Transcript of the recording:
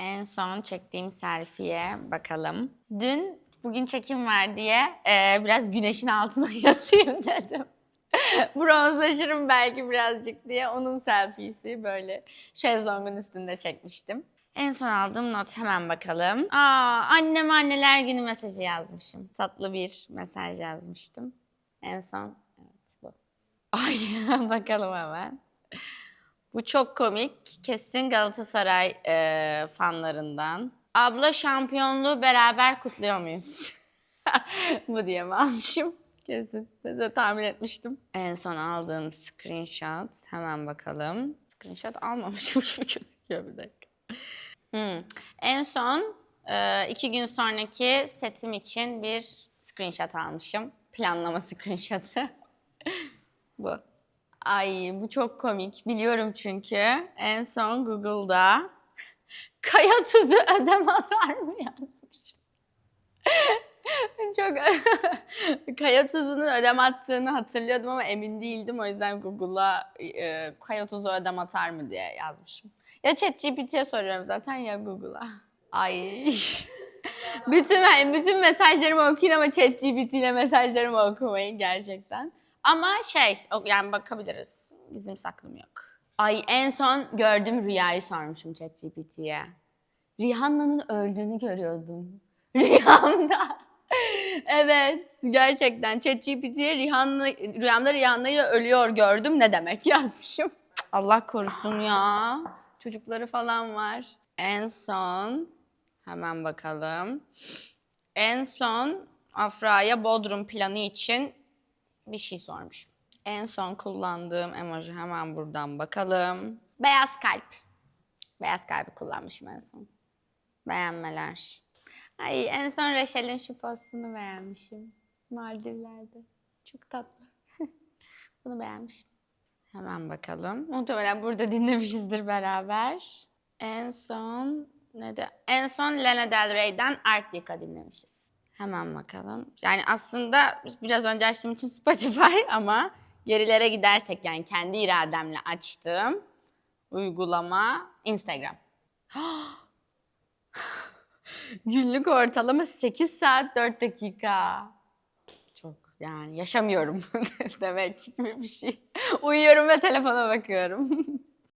En son çektiğim selfie'ye bakalım. Dün bugün çekim var diye e, biraz güneşin altına yatayım dedim. Bronzlaşırım belki birazcık diye onun selfiesi böyle şezlongun üstünde çekmiştim. En son aldığım not hemen bakalım. Aa, anneme anneler günü mesajı yazmışım. Tatlı bir mesaj yazmıştım. En son evet bu. Ay bakalım hemen. Bu çok komik. Kesin Galatasaray e, fanlarından. Abla şampiyonluğu beraber kutluyor muyuz? bu diye mi almışım? Kesin. De tahmin etmiştim. En son aldığım screenshot. Hemen bakalım. Screenshot almamışım gibi gözüküyor bir dakika. Hmm. En son e, iki gün sonraki setim için bir screenshot almışım. Planlama screenshotu. bu. Ay bu çok komik. Biliyorum çünkü. En son Google'da kaya tuzu ödem atar mı yazmışım. çok kaya tuzunun ödem attığını hatırlıyordum ama emin değildim. O yüzden Google'a e, kaya tuzu ödem atar mı diye yazmışım. Ya ChatGPT'ye soruyorum zaten ya Google'a. Ay. bütün bütün mesajlarımı okuyun ama ChatGPT ile mesajlarımı okumayın gerçekten. Ama şey, yani bakabiliriz. Bizim saklım yok. Ay en son gördüğüm rüyayı sormuşum ChatGPT'ye. Rihanna'nın öldüğünü görüyordum. Rüyamda. evet, gerçekten ChatGPT'ye Rihanna, rüyamda Rihanna'yı ölüyor gördüm ne demek yazmışım. Allah korusun ya. Çocukları falan var. En son hemen bakalım. En son Afra'ya Bodrum planı için bir şey sormuş. En son kullandığım emoji hemen buradan bakalım. Beyaz kalp. Beyaz kalbi kullanmışım en son. Beğenmeler. Ay en son Reşel'in şu postunu beğenmişim. Maldivler'de. Çok tatlı. Bunu beğenmişim. Hemen bakalım. Muhtemelen burada dinlemişizdir beraber. En son ne de en son Lana Del Rey'den Arctica dinlemişiz. Hemen bakalım. Yani aslında biraz önce açtığım için Spotify ama gerilere gidersek yani kendi irademle açtığım uygulama Instagram. Günlük ortalama 8 saat 4 dakika. Çok yani yaşamıyorum demek gibi bir şey. Uyuyorum ve telefona bakıyorum.